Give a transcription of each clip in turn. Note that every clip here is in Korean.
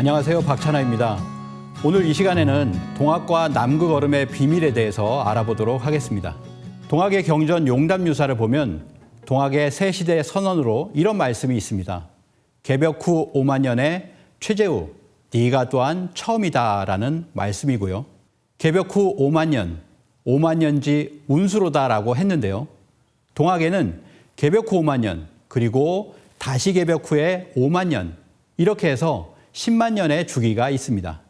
안녕하세요. 박찬아입니다. 오늘 이 시간에는 동학과 남극 얼음의 비밀에 대해서 알아보도록 하겠습니다. 동학의 경전 용담 유사를 보면 동학의 새 시대 선언으로 이런 말씀이 있습니다. 개벽 후 5만 년에 최재우, 네가 또한 처음이다라는 말씀이고요. 개벽 후 5만 년, 5만 년지 운수로다라고 했는데요. 동학에는 개벽 후 5만 년, 그리고 다시 개벽 후에 5만 년, 이렇게 해서 10만 년의 주기가 있습니다.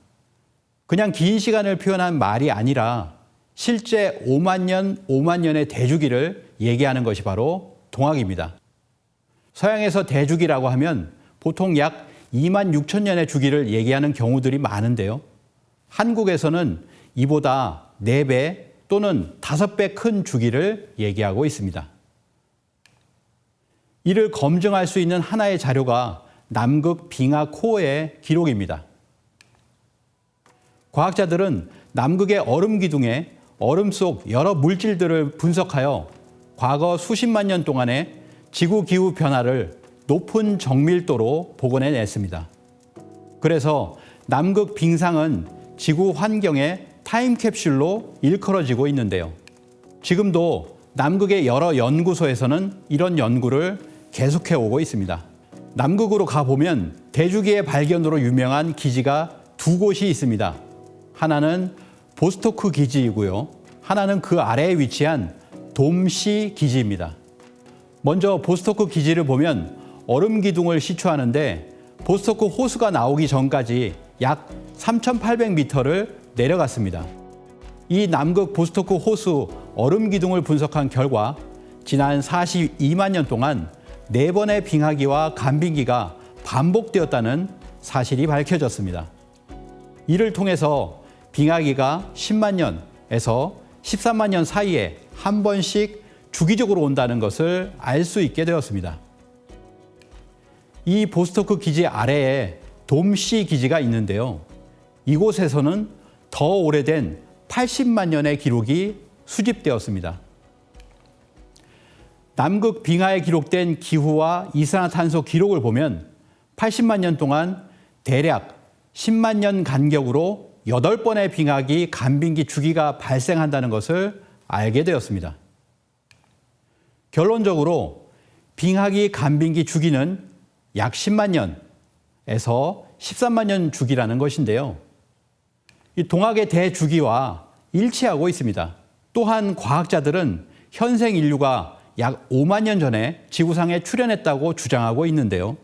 그냥 긴 시간을 표현한 말이 아니라 실제 5만 년, 5만 년의 대주기를 얘기하는 것이 바로 동학입니다. 서양에서 대주기라고 하면 보통 약 2만 6천 년의 주기를 얘기하는 경우들이 많은데요. 한국에서는 이보다 4배 또는 5배 큰 주기를 얘기하고 있습니다. 이를 검증할 수 있는 하나의 자료가 남극 빙하 코어의 기록입니다. 과학자들은 남극의 얼음 기둥에 얼음 속 여러 물질들을 분석하여 과거 수십만 년 동안의 지구 기후 변화를 높은 정밀도로 복원해 냈습니다. 그래서 남극 빙상은 지구 환경의 타임캡슐로 일컬어지고 있는데요. 지금도 남극의 여러 연구소에서는 이런 연구를 계속해 오고 있습니다. 남극으로 가보면 대주기의 발견으로 유명한 기지가 두 곳이 있습니다. 하나는 보스토크 기지이고요. 하나는 그 아래에 위치한 돔시 기지입니다. 먼저 보스토크 기지를 보면 얼음 기둥을 시추하는데 보스토크 호수가 나오기 전까지 약 3,800m를 내려갔습니다. 이 남극 보스토크 호수 얼음 기둥을 분석한 결과 지난 42만 년 동안 네 번의 빙하기와 간빙기가 반복되었다는 사실이 밝혀졌습니다. 이를 통해서 빙하기가 10만 년에서 13만 년 사이에 한 번씩 주기적으로 온다는 것을 알 수 있게 되었습니다. 이 보스토크 기지 아래에 돔시 기지가 있는데요. 이곳에서는 더 오래된 80만 년의 기록이 수집되었습니다. 남극 빙하에 기록된 기후와 이산화탄소 기록을 보면 80만 년 동안 대략 10만 년 간격으로 8번의 빙하기 간빙기 주기가 발생한다는 것을 알게 되었습니다. 결론적으로 빙하기 간빙기 주기는 약 10만 년에서 13만 년 주기라는 것인데요. 이 동학의 대주기와 일치하고 있습니다. 또한 과학자들은 현생 인류가 약 5만 년 전에 지구상에 출현했다고 주장하고 있는데요.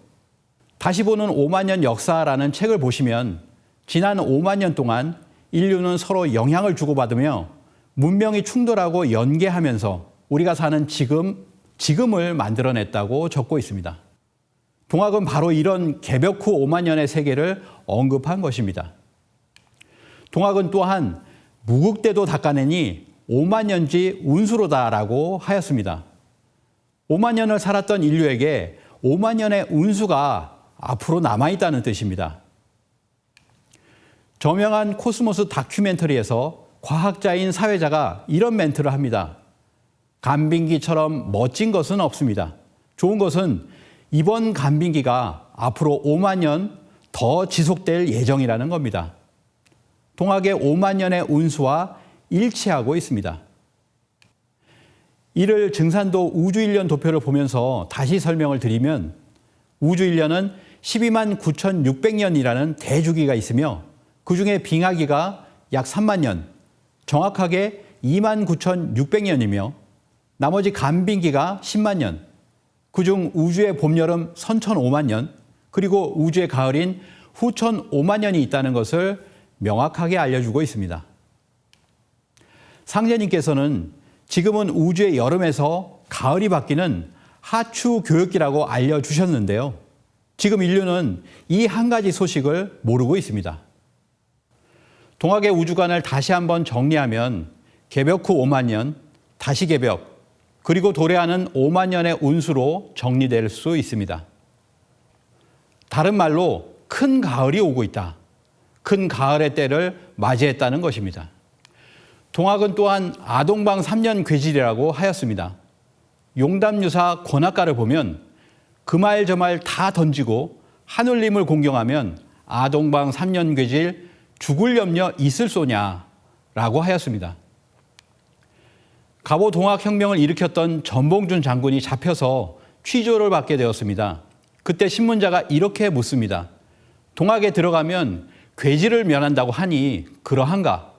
다시 보는 5만 년 역사라는 책을 보시면 지난 5만 년 동안 인류는 서로 영향을 주고받으며 문명이 충돌하고 연계하면서 우리가 사는 지금, 지금을 만들어냈다고 적고 있습니다. 동학은 바로 이런 개벽 후 5만 년의 세계를 언급한 것입니다. 동학은 또한 무국대도 닦아내니 5만 년지 운수로다라고 하였습니다. 5만 년을 살았던 인류에게 5만 년의 운수가 앞으로 남아있다는 뜻입니다. 저명한 코스모스 다큐멘터리에서 과학자인 사회자가 이런 멘트를 합니다. 간빙기처럼 멋진 것은 없습니다. 좋은 것은 이번 간빙기가 앞으로 5만 년 더 지속될 예정이라는 겁니다. 동학의 5만 년의 운수와 일치하고 있습니다. 이를 증산도 우주일년 도표를 보면서 다시 설명을 드리면 우주일년은 12만 9,600년이라는 대주기가 있으며 그 중에 빙하기가 약 3만 년, 정확하게 2만 9,600년이며 나머지 간빙기가 10만 년, 그중 우주의 봄, 여름 선천 5만 년, 그리고 우주의 가을인 후천 5만 년이 있다는 것을 명확하게 알려주고 있습니다. 상제님께서는 지금은 우주의 여름에서 가을이 바뀌는 하추 교육기라고 알려주셨는데요. 지금 인류는 이 한 가지 소식을 모르고 있습니다. 동학의 우주관을 다시 한번 정리하면 개벽 후 5만 년, 다시 개벽, 그리고 도래하는 5만 년의 운수로 정리될 수 있습니다. 다른 말로 큰 가을이 오고 있다. 큰 가을의 때를 맞이했다는 것입니다. 동학은 또한 아동방 3년 괴질이라고 하였습니다. 용담유사 권학가를 보면 그 말 저 말 다 던지고 하늘님을 공경하면 아동방 3년 괴질 죽을 염려 있을 소냐라고 하였습니다. 갑오 동학혁명을 일으켰던 전봉준 장군이 잡혀서 취조를 받게 되었습니다. 그때 신문자가 이렇게 묻습니다. 동학에 들어가면 괴질을 면한다고 하니 그러한가?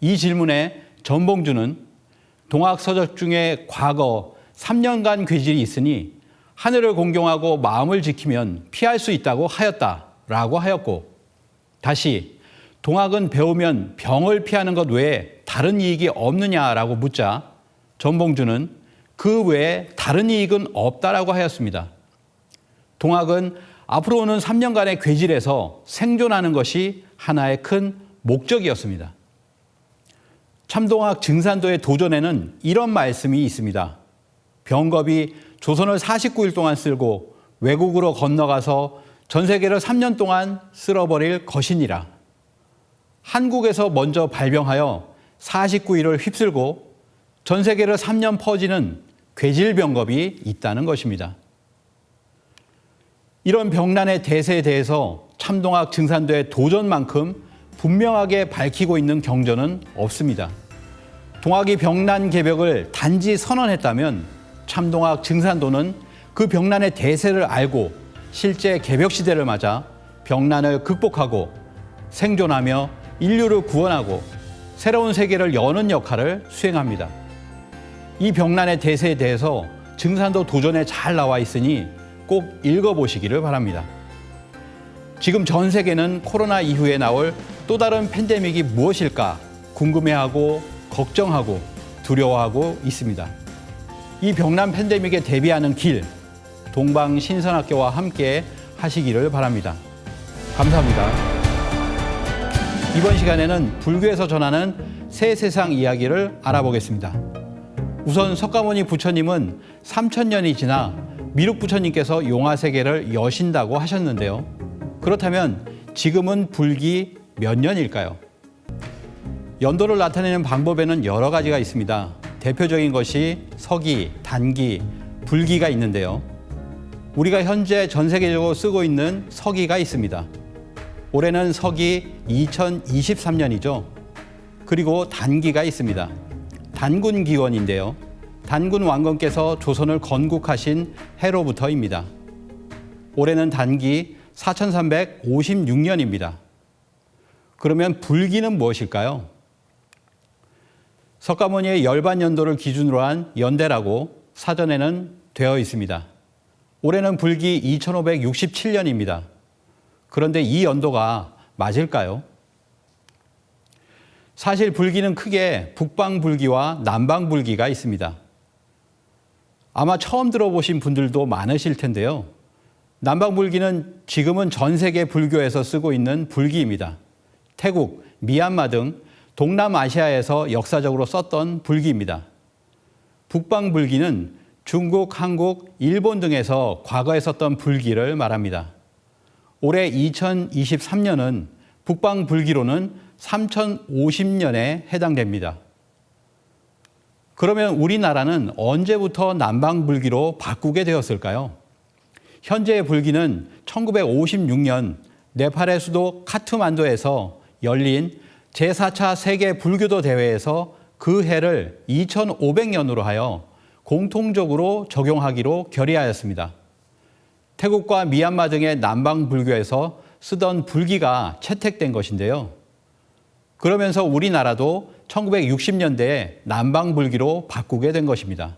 이 질문에 전봉준은 동학 서적 중에 과거 3년간 괴질이 있으니 하늘을 공경하고 마음을 지키면 피할 수 있다고 하였다 라고 하였고 다시 동학은 배우면 병을 피하는 것 외에 다른 이익이 없느냐라고 묻자 전봉준은 그 외에 다른 이익은 없다라고 하였습니다. 동학은 앞으로 오는 3년간의 괴질에서 생존하는 것이 하나의 큰 목적이었습니다. 참동학 증산도의 도전에는 이런 말씀이 있습니다. 병겁이 조선을 49일 동안 쓸고 외국으로 건너가서 전 세계를 3년 동안 쓸어버릴 것이니라. 한국에서 먼저 발병하여 49일을 휩쓸고 전 세계를 3년 퍼지는 괴질병겁이 있다는 것입니다. 이런 병난의 대세에 대해서 참동학 증산도의 도전만큼 분명하게 밝히고 있는 경전은 없습니다. 동학이 병난 개벽을 단지 선언했다면 참동학 증산도는 그 병난의 대세를 알고 실제 개벽 시대를 맞아 병난을 극복하고 생존하며 인류를 구원하고 새로운 세계를 여는 역할을 수행합니다. 이 병난의 대세에 대해서 증산도 도전에 잘 나와 있으니 꼭 읽어보시기를 바랍니다. 지금 전 세계는 코로나 이후에 나올 또 다른 팬데믹이 무엇일까 궁금해하고 걱정하고 두려워하고 있습니다. 이 병난 팬데믹에 대비하는 길, 동방 신선학교와 함께 하시기를 바랍니다. 감사합니다. 이번 시간에는 불교에서 전하는 새 세상 이야기를 알아보겠습니다. 우선 석가모니 부처님은 3천년이 지나 미륵 부처님께서 용화 세계를 여신다고 하셨는데요. 그렇다면 지금은 불기 몇 년일까요? 연도를 나타내는 방법에는 여러 가지가 있습니다. 대표적인 것이 서기, 단기, 불기가 있는데요. 우리가 현재 전 세계적으로 쓰고 있는 서기가 있습니다. 올해는 서기 2023년이죠. 그리고 단기가 있습니다. 단군 기원인데요. 단군 왕건께서 조선을 건국하신 해로부터입니다. 올해는 단기 4356년입니다. 그러면 불기는 무엇일까요? 석가모니의 열반 연도를 기준으로 한 연대라고 사전에는 되어 있습니다. 올해는 불기 2567년입니다. 그런데 이 연도가 맞을까요? 사실 불기는 크게 북방불기와 남방불기가 있습니다. 아마 처음 들어보신 분들도 많으실 텐데요. 남방불기는 지금은 전 세계 불교에서 쓰고 있는 불기입니다. 태국, 미얀마 등 동남아시아에서 역사적으로 썼던 불기입니다. 북방 불기는 중국, 한국, 일본 등에서 과거에 썼던 불기를 말합니다. 올해 2023년은 북방 불기로는 3050년에 해당됩니다. 그러면 우리나라는 언제부터 남방 불기로 바꾸게 되었을까요? 현재의 불기는 1956년 네팔의 수도 카트만두에서 열린 제4차 세계 불교도 대회에서 그 해를 2500년으로 하여 공통적으로 적용하기로 결의하였습니다. 태국과 미얀마 등의 남방 불교에서 쓰던 불기가 채택된 것인데요. 그러면서 우리나라도 1960년대에 남방 불기로 바꾸게 된 것입니다.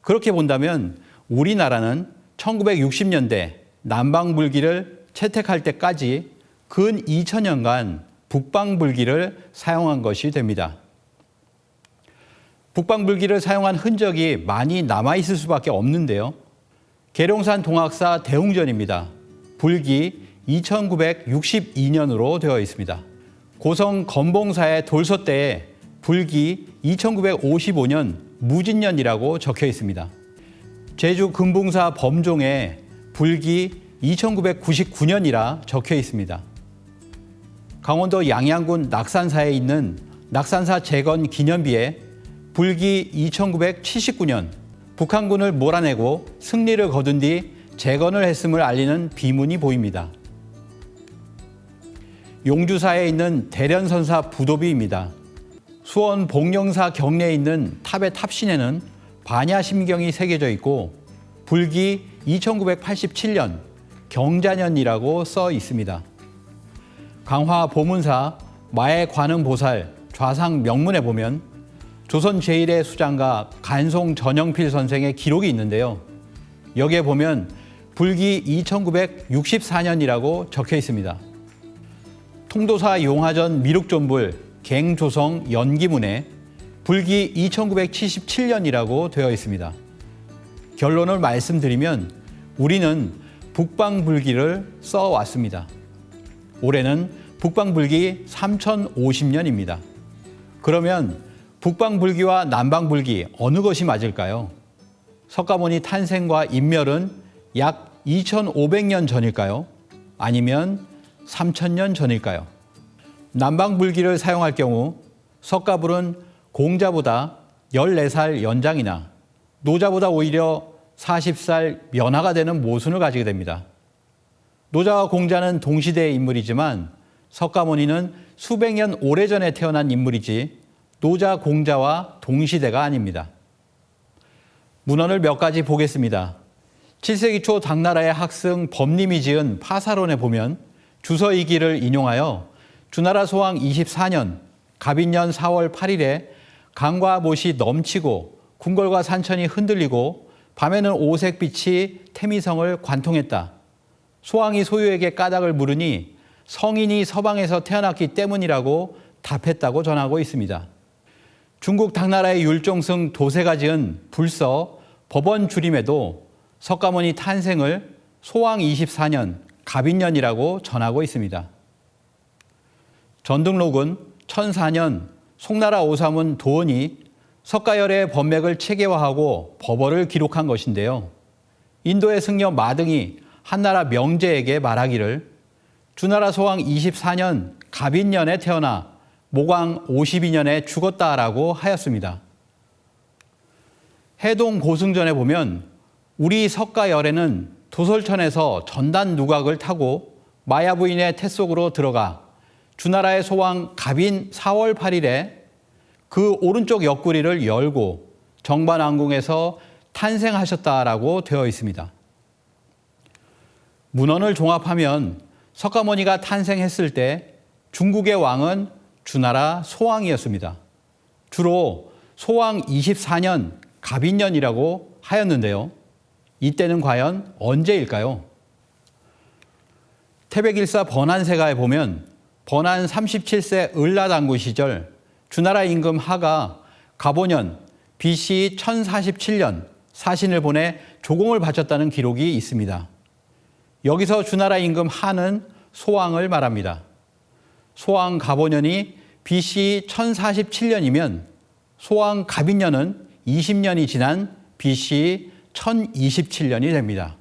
그렇게 본다면 우리나라는 1960년대 남방 불기를 채택할 때까지 근 2000년간 북방 불기를 사용한 것이 됩니다. 북방 불기를 사용한 흔적이 많이 남아 있을 수밖에 없는데요. 계룡산 동학사 대웅전입니다. 불기 2962년으로 되어 있습니다. 고성 건봉사의 돌서대에 불기 2955년 무진년이라고 적혀 있습니다. 제주 금붕사 범종에 불기 2999년이라 적혀 있습니다. 강원도 양양군 낙산사에 있는 낙산사 재건 기념비에 불기 2979년 북한군을 몰아내고 승리를 거둔 뒤 재건을 했음을 알리는 비문이 보입니다. 용주사에 있는 대련선사 부도비입니다. 수원 복령사 경내에 있는 탑의 탑신에는 반야심경이 새겨져 있고 불기 2987년 경자년이라고 써 있습니다. 강화 보문사 마의 관음 보살 좌상 명문에 보면 조선 제1의 수장가 간송 전영필 선생의 기록이 있는데요. 여기에 보면 불기 2964년이라고 적혀 있습니다. 통도사 용화전 미륵존불 갱조성 연기문에 불기 2977년이라고 되어 있습니다. 결론을 말씀드리면 우리는 북방불기를 써왔습니다. 올해는 북방불기 3050년입니다. 그러면 북방불기와 남방불기 어느 것이 맞을까요? 석가모니 탄생과 인멸은 약 2500년 전일까요? 아니면 3000년 전일까요? 남방불기를 사용할 경우 석가불은 공자보다 14살 연장이나 노자보다 오히려 40살 연하가 되는 모순을 가지게 됩니다. 노자와 공자는 동시대의 인물이지만 석가모니는 수백 년 오래전에 태어난 인물이지 노자 공자와 동시대가 아닙니다. 문헌을 몇 가지 보겠습니다. 7세기 초 당나라의 학승 범림이 지은 파사론에 보면 주서이기를 인용하여 주나라 소왕 24년 갑인년 4월 8일에 강과 못이 넘치고 궁궐과 산천이 흔들리고 밤에는 오색빛이 태미성을 관통했다. 소왕이 소유에게 까닭을 물으니 성인이 서방에서 태어났기 때문이라고 답했다고 전하고 있습니다. 중국 당나라의 율종승 도세가 지은 불서 법원 주림에도 석가모니 탄생을 소왕 24년 갑인년이라고 전하고 있습니다. 전등록은 1004년 송나라 오사문 도원이 석가열의 법맥을 체계화하고 법어를 기록한 것인데요. 인도의 승려 마등이 한나라 명제에게 말하기를 주나라 소왕 24년 갑인년에 태어나 모광 52년에 죽었다라고 하였습니다. 해동 고승전에 보면 우리 석가열에는 도솔천에서 전단 누각을 타고 마야 부인의 태 속으로 들어가 주나라의 소왕 갑인 4월 8일에 그 오른쪽 옆구리를 열고 정반왕궁에서 탄생하셨다라고 되어 있습니다. 문헌을 종합하면 석가모니가 탄생했을 때 중국의 왕은 주나라 소왕이었습니다. 주로 소왕 24년 갑인년이라고 하였는데요. 이때는 과연 언제일까요? 태백일사 번안세가에 보면 번안 37세 을라당구 시절 주나라 임금 하가 가보년 BC 1047년 사신을 보내 조공을 바쳤다는 기록이 있습니다. 여기서 주나라 임금 하는 소왕을 말합니다. 소왕 가보년이 BC 1047년이면 소왕 갑인년은 20년이 지난 BC 1027년이 됩니다.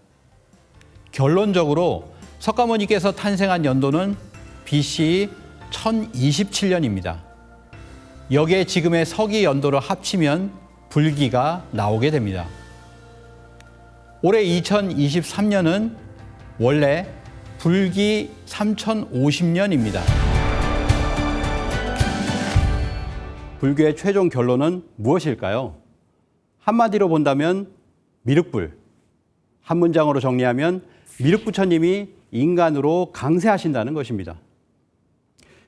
결론적으로 석가모니께서 탄생한 연도는 BC 1027년입니다. 여기에 지금의 서기 연도를 합치면 불기가 나오게 됩니다. 올해 2023년은 원래 불기 3050년입니다. 불교의 최종 결론은 무엇일까요? 한마디로 본다면 미륵불. 한 문장으로 정리하면 미륵부처님이 인간으로 강세하신다는 것입니다.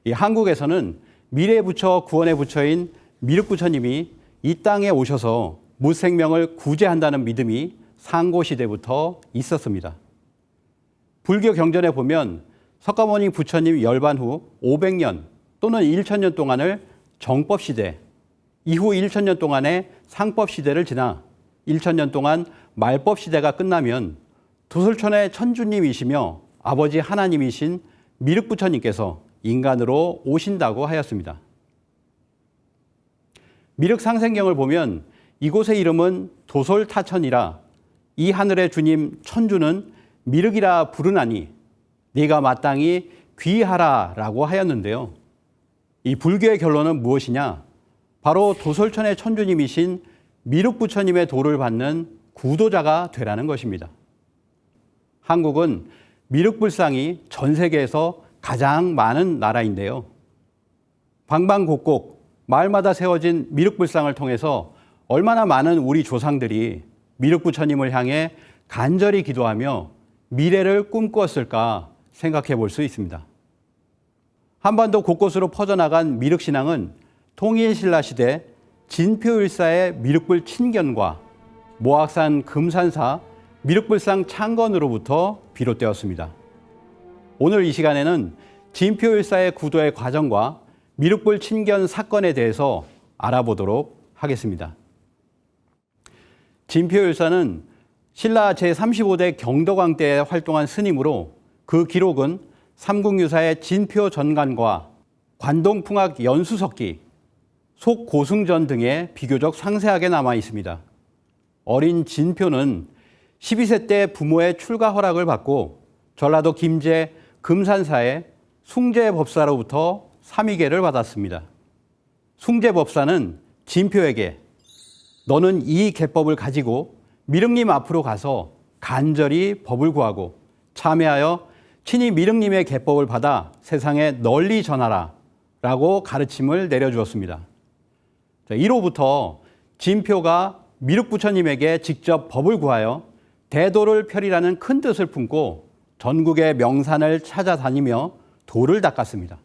이 한국에서는 미래 부처 구원의 부처인 미륵부처님이 이 땅에 오셔서 무생명을 구제한다는 믿음이 상고 시대부터 있었습니다. 불교 경전에 보면 석가모니 부처님 열반 후 500년 또는 1000년 동안을 정법 시대, 이후 1000년 동안의 상법 시대를 지나 1000년 동안 말법 시대가 끝나면 도솔천의 천주님이시며 아버지 하나님이신 미륵부처님께서 인간으로 오신다고 하였습니다. 미륵상생경을 보면 이곳의 이름은 도솔타천이라 이 하늘의 주님 천주는 미륵이라 부르나니 네가 마땅히 귀하라라고 하였는데요. 이 불교의 결론은 무엇이냐? 바로 도솔천의 천주님이신 미륵 부처님의 도를 받는 구도자가 되라는 것입니다. 한국은 미륵불상이 전 세계에서 가장 많은 나라인데요. 방방곡곡 마을마다 세워진 미륵불상을 통해서 얼마나 많은 우리 조상들이 미륵부처님을 향해 간절히 기도하며 미래를 꿈꾸었을까 생각해 볼 수 있습니다. 한반도 곳곳으로 퍼져나간 미륵신앙은 통일신라 시대 진표일사의 미륵불 친견과 모악산 금산사 미륵불상 창건으로부터 비롯되었습니다. 오늘 이 시간에는 진표일사의 구도의 과정과 미륵불 친견 사건에 대해서 알아보도록 하겠습니다. 진표일사는 신라 제35대 경덕왕 때 활동한 스님으로 그 기록은 삼국유사의 진표 전간과 관동풍악 연수석기, 속고승전 등에 비교적 상세하게 남아 있습니다. 어린 진표는 12세 때 부모의 출가 허락을 받고 전라도 김제 금산사의 숭제법사로부터 삼위계를 받았습니다. 숭제법사는 진표에게 너는 이 계법을 가지고 미륵님 앞으로 가서 간절히 법을 구하고 참여하여 친히 미륵님의 계법을 받아 세상에 널리 전하라 라고 가르침을 내려주었습니다. 1호부터 진표가 미륵 부처님에게 직접 법을 구하여 대도를 펴리라는 큰 뜻을 품고 전국의 명산을 찾아다니며 도를 닦았습니다.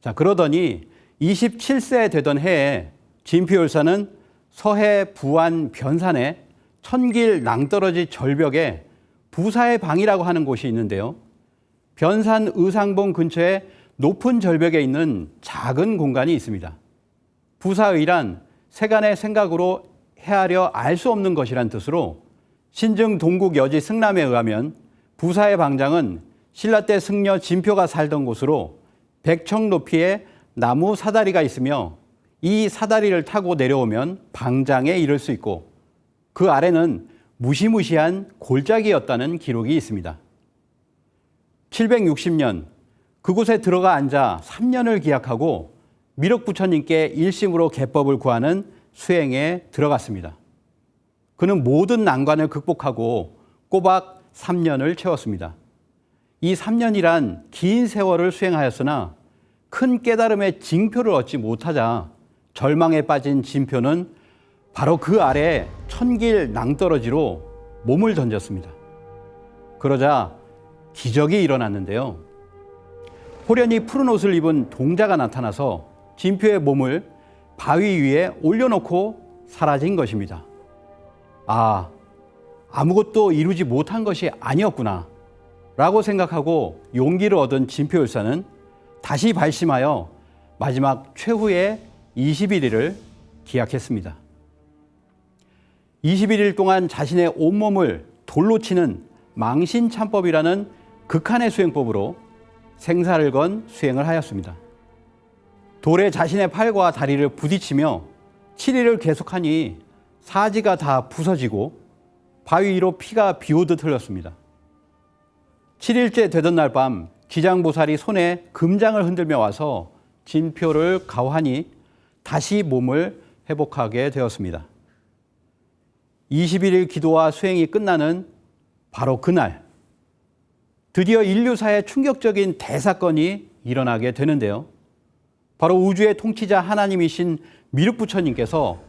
자, 그러더니 27세 되던 해에 진표 열사는 서해 부안 변산에 천길 낭떠러지 절벽에 부사의 방이라고 하는 곳이 있는데요. 변산 의상봉 근처에 높은 절벽에 있는 작은 공간이 있습니다. 부사의란 세간의 생각으로 헤아려 알 수 없는 것이란 뜻으로 신증 동국 여지 승남에 의하면 부사의 방장은 신라 때 승려 진표가 살던 곳으로 백청 높이의 나무 사다리가 있으며 이 사다리를 타고 내려오면 방장에 이를 수 있고 그 아래는 무시무시한 골짜기였다는 기록이 있습니다. 760년 그곳에 들어가 앉아 3년을 기약하고 미륵 부처님께 일심으로 개법을 구하는 수행에 들어갔습니다. 그는 모든 난관을 극복하고 꼬박 3년을 채웠습니다. 이 3년이란 긴 세월을 수행하였으나 큰 깨달음의 징표를 얻지 못하자 절망에 빠진 진표는 바로 그 아래 천길 낭떠러지로 몸을 던졌습니다. 그러자 기적이 일어났는데요. 호련히 푸른 옷을 입은 동자가 나타나서 진표의 몸을 바위 위에 올려놓고 사라진 것입니다. 아, 아무것도 이루지 못한 것이 아니었구나. 라고 생각하고 용기를 얻은 진표율사는 다시 발심하여 마지막 최후의 21일을 기약했습니다. 21일 동안 자신의 온몸을 돌로 치는 망신참법이라는 극한의 수행법으로 생사를 건 수행을 하였습니다. 돌에 자신의 팔과 다리를 부딪히며 7일을 계속하니 사지가 다 부서지고 바위 위로 피가 비오듯 흘렀습니다. 7일째 되던 날 밤 기장보살이 손에 금장을 흔들며 와서 진표를 가하니 다시 몸을 회복하게 되었습니다. 21일 기도와 수행이 끝나는 바로 그날 드디어 인류사의 충격적인 대사건이 일어나게 되는데요. 바로 우주의 통치자 하나님이신 미륵부처님께서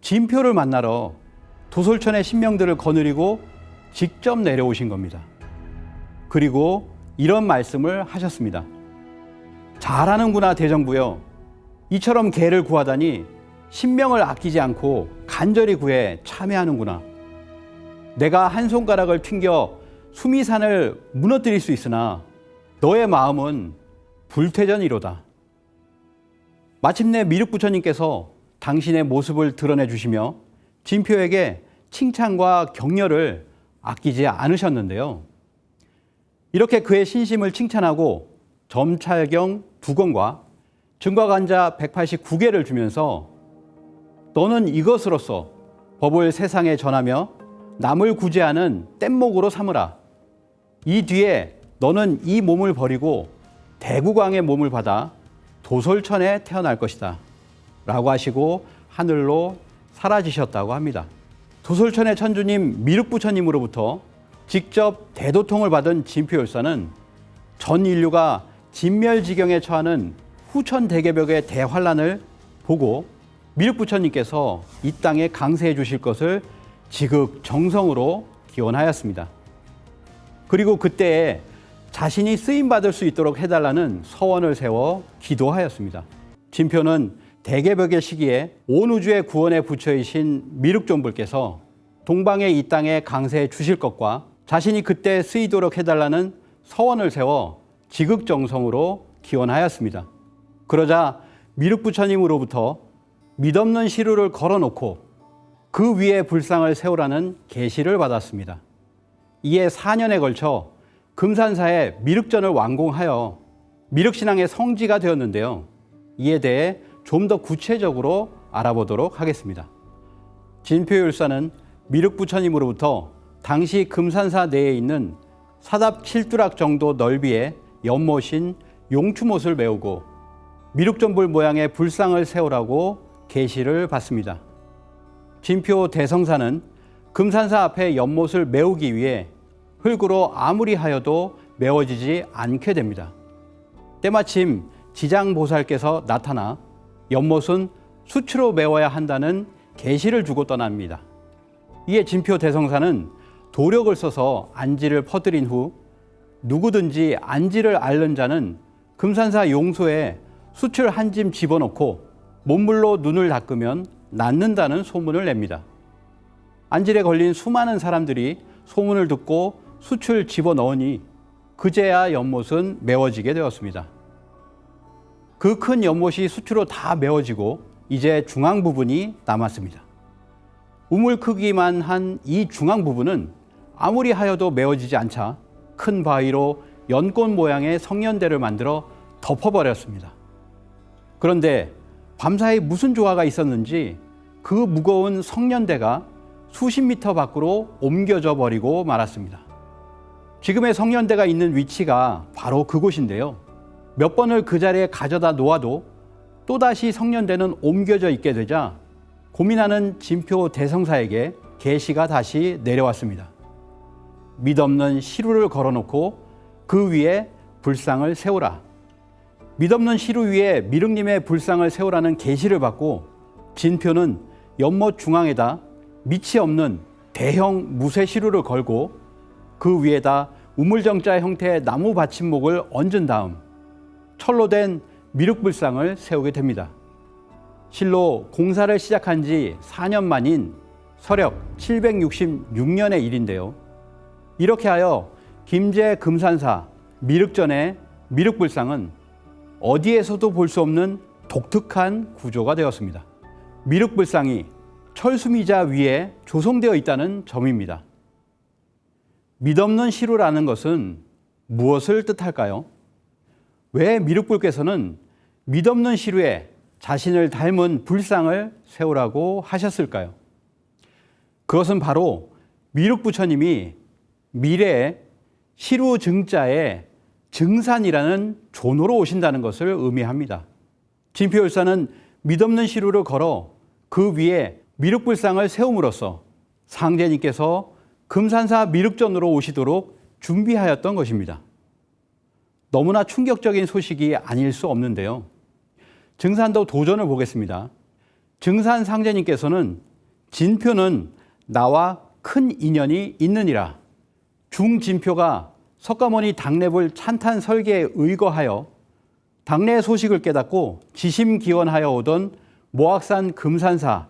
진표를 만나러 도솔천의 신명들을 거느리고 직접 내려오신 겁니다. 그리고 이런 말씀을 하셨습니다. 잘하는구나 대정부여. 이처럼 개를 구하다니 신명을 아끼지 않고 간절히 구해 참여하는구나. 내가 한 손가락을 튕겨 수미산을 무너뜨릴 수 있으나 너의 마음은 불태전이로다. 마침내 미륵 부처님께서 당신의 모습을 드러내 주시며 진표에게 칭찬과 격려를 아끼지 않으셨는데요. 이렇게 그의 신심을 칭찬하고 점찰경 두 권과 증거간자 189개를 주면서 너는 이것으로서 법을 세상에 전하며 남을 구제하는 뗏목으로 삼으라. 이 뒤에 너는 이 몸을 버리고 대구광의 몸을 받아 도솔천에 태어날 것이다. 라고 하시고 하늘로 사라지셨다고 합니다. 도솔천의 천주님 미륵부처님으로부터 직접 대도통을 받은 진표 열사는 전 인류가 진멸지경에 처하는 후천 대개벽의 대환란을 보고 미륵 부처님께서 이 땅에 강세해 주실 것을 지극 정성으로 기원하였습니다. 그리고 그때에 자신이 쓰임 받을 수 있도록 해달라는 서원을 세워 기도하였습니다. 진표는 대개벽의 시기에 온 우주의 구원의 부처이신 미륵존불께서 동방의 이 땅에 강세해 주실 것과 자신이 그때 쓰이도록 해달라는 서원을 세워 지극정성으로 기원하였습니다. 그러자 미륵 부처님으로부터 믿없는 시루를 걸어놓고 그 위에 불상을 세우라는 계시를 받았습니다. 이에 4년에 걸쳐 금산사의 미륵전을 완공하여 미륵신앙의 성지가 되었는데요. 이에 대해 좀 더 구체적으로 알아보도록 하겠습니다. 진표율사는 미륵 부처님으로부터 당시 금산사 내에 있는 사답 7두락 정도 넓이의 연못인 용추못을 메우고 미륵전불 모양의 불상을 세우라고 계시를 받습니다. 진표 대성사는 금산사 앞에 연못을 메우기 위해 흙으로 아무리 하여도 메워지지 않게 됩니다. 때마침 지장보살께서 나타나 연못은 수치로 메워야 한다는 계시를 주고 떠납니다. 이에 진표 대성사는 도력을 써서 안지를 퍼뜨린 후 누구든지 안지를 앓는 자는 금산사 용소에 수출 한 짐 집어넣고 몸물로 눈을 닦으면 낫는다는 소문을 냅니다. 안질에 걸린 수많은 사람들이 소문을 듣고 수출 집어넣으니 그제야 연못은 메워지게 되었습니다. 그 큰 연못이 수출로 다 메워지고 이제 중앙 부분이 남았습니다. 우물 크기만 한 이 중앙 부분은 아무리 하여도 메워지지 않자 큰 바위로 연꽃 모양의 성년대를 만들어 덮어버렸습니다. 그런데 밤사이 무슨 조화가 있었는지 그 무거운 성년대가 수십 미터 밖으로 옮겨져 버리고 말았습니다. 지금의 성년대가 있는 위치가 바로 그곳인데요. 몇 번을 그 자리에 가져다 놓아도 또다시 성년대는 옮겨져 있게 되자 고민하는 진표 대성사에게 계시가 다시 내려왔습니다. 믿없는 시루를 걸어놓고 그 위에 불상을 세우라. 믿없는 시루 위에 미륵님의 불상을 세우라는 계시를 받고 진표는 연못 중앙에다 밑이 없는 대형 무쇠 시루를 걸고 그 위에다 우물정자 형태의 나무 받침목을 얹은 다음 철로 된 미륵불상을 세우게 됩니다. 실로 공사를 시작한 지 4년 만인 서력 766년의 일인데요. 이렇게 하여 김제 금산사 미륵전의 미륵불상은 어디에서도 볼 수 없는 독특한 구조가 되었습니다. 미륵불상이 철수미자 위에 조성되어 있다는 점입니다. 믿없는 시루라는 것은 무엇을 뜻할까요? 왜 미륵불께서는 믿없는 시루에 자신을 닮은 불상을 세우라고 하셨을까요? 그것은 바로 미륵부처님이 미래에 시루 증자의 증산이라는 존으로 오신다는 것을 의미합니다. 진표율사는 믿없는 시루를 걸어 그 위에 미륵불상을 세움으로써 상제님께서 금산사 미륵전으로 오시도록 준비하였던 것입니다. 너무나 충격적인 소식이 아닐 수 없는데요. 증산도 도전을 보겠습니다. 증산 상제님께서는 진표는 나와 큰 인연이 있느니라. 중진표가 석가모니 당례불 찬탄 설계에 의거하여 당례 소식을 깨닫고 지심기원하여 오던 모악산 금산사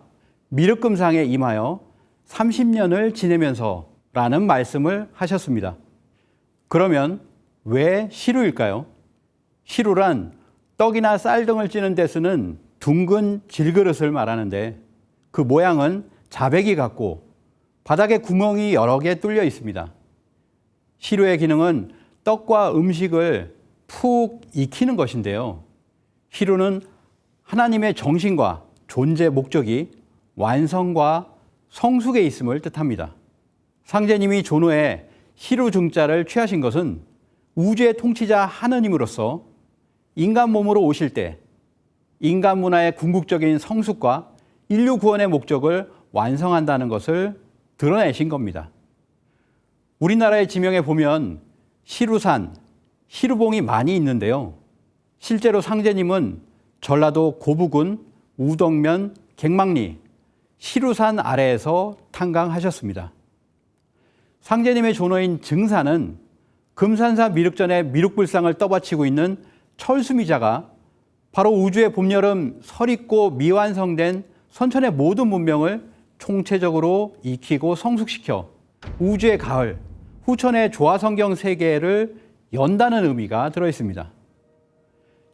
미륵금상에 임하여 30년을 지내면서 라는 말씀을 하셨습니다. 그러면 왜 시루일까요? 시루란 떡이나 쌀 등을 찌는 데 쓰는 둥근 질그릇을 말하는데 그 모양은 자백이 같고 바닥에 구멍이 여러 개 뚫려 있습니다. 시루의 기능은 떡과 음식을 푹 익히는 것인데요. 시루는 하나님의 정신과 존재 목적이 완성과 성숙에 있음을 뜻합니다. 상제님이 존호에 시루 중자를 취하신 것은 우주의 통치자 하느님으로서 인간 몸으로 오실 때 인간 문화의 궁극적인 성숙과 인류 구원의 목적을 완성한다는 것을 드러내신 겁니다. 우리나라의 지명에 보면 시루산, 시루봉이 많이 있는데요. 실제로 상제님은 전라도 고부군 우덕면 갱망리 시루산 아래에서 탄강하셨습니다. 상제님의 존어인 증사는 금산사 미륵전의 미륵불상을 떠받치고 있는 철수미자가 바로 우주의 봄, 여름, 설익고 미완성된 선천의 모든 문명을 총체적으로 익히고 성숙시켜 우주의 가을, 후천의 조화성경 세계를 연다는 의미가 들어 있습니다.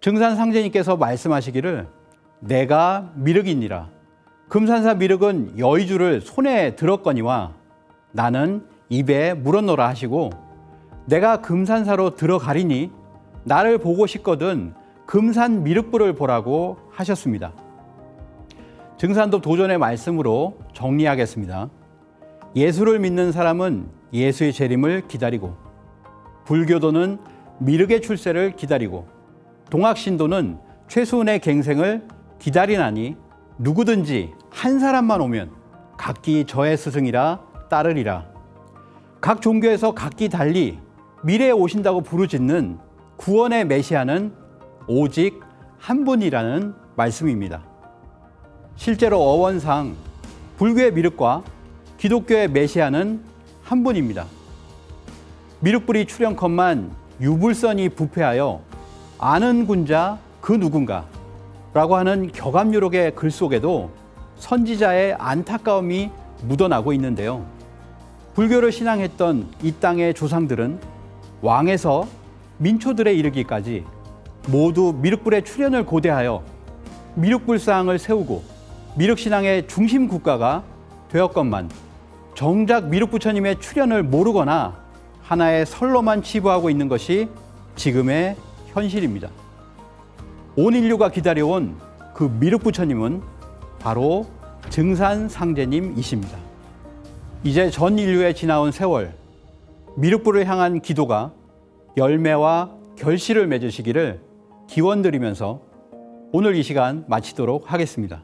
증산 상제님께서 말씀하시기를 내가 미륵이니라. 금산사 미륵은 여의주를 손에 들었거니와 나는 입에 물었노라 하시고 내가 금산사로 들어가리니 나를 보고 싶거든 금산 미륵불을 보라고 하셨습니다. 증산도 도전의 말씀으로 정리하겠습니다. 예수를 믿는 사람은 예수의 재림을 기다리고 불교도는 미륵의 출세를 기다리고 동학신도는 최수은의 갱생을 기다리나니 누구든지 한 사람만 오면 각기 저의 스승이라 따르리라. 각 종교에서 각기 달리 미래에 오신다고 부르짖는 구원의 메시아는 오직 한 분이라는 말씀입니다. 실제로 어원상 불교의 미륵과 기독교의 메시아는 한 분입니다. 미륵불이 출현컨만 유불선이 부패하여 아는 군자 그 누군가 라고 하는 격암유록의 글 속에도 선지자의 안타까움이 묻어나고 있는데요. 불교를 신앙했던 이 땅의 조상들은 왕에서 민초들에 이르기까지 모두 미륵불의 출현을 고대하여 미륵불상을 세우고 미륵신앙의 중심 국가가 되었건만 정작 미륵 부처님의 출현을 모르거나 하나의 설로만 치부하고 있는 것이 지금의 현실입니다. 온 인류가 기다려온 그 미륵 부처님은 바로 증산상제님이십니다. 이제 전 인류에 지나온 세월, 미륵불을 향한 기도가 열매와 결실을 맺으시기를 기원드리면서 오늘 이 시간 마치도록 하겠습니다.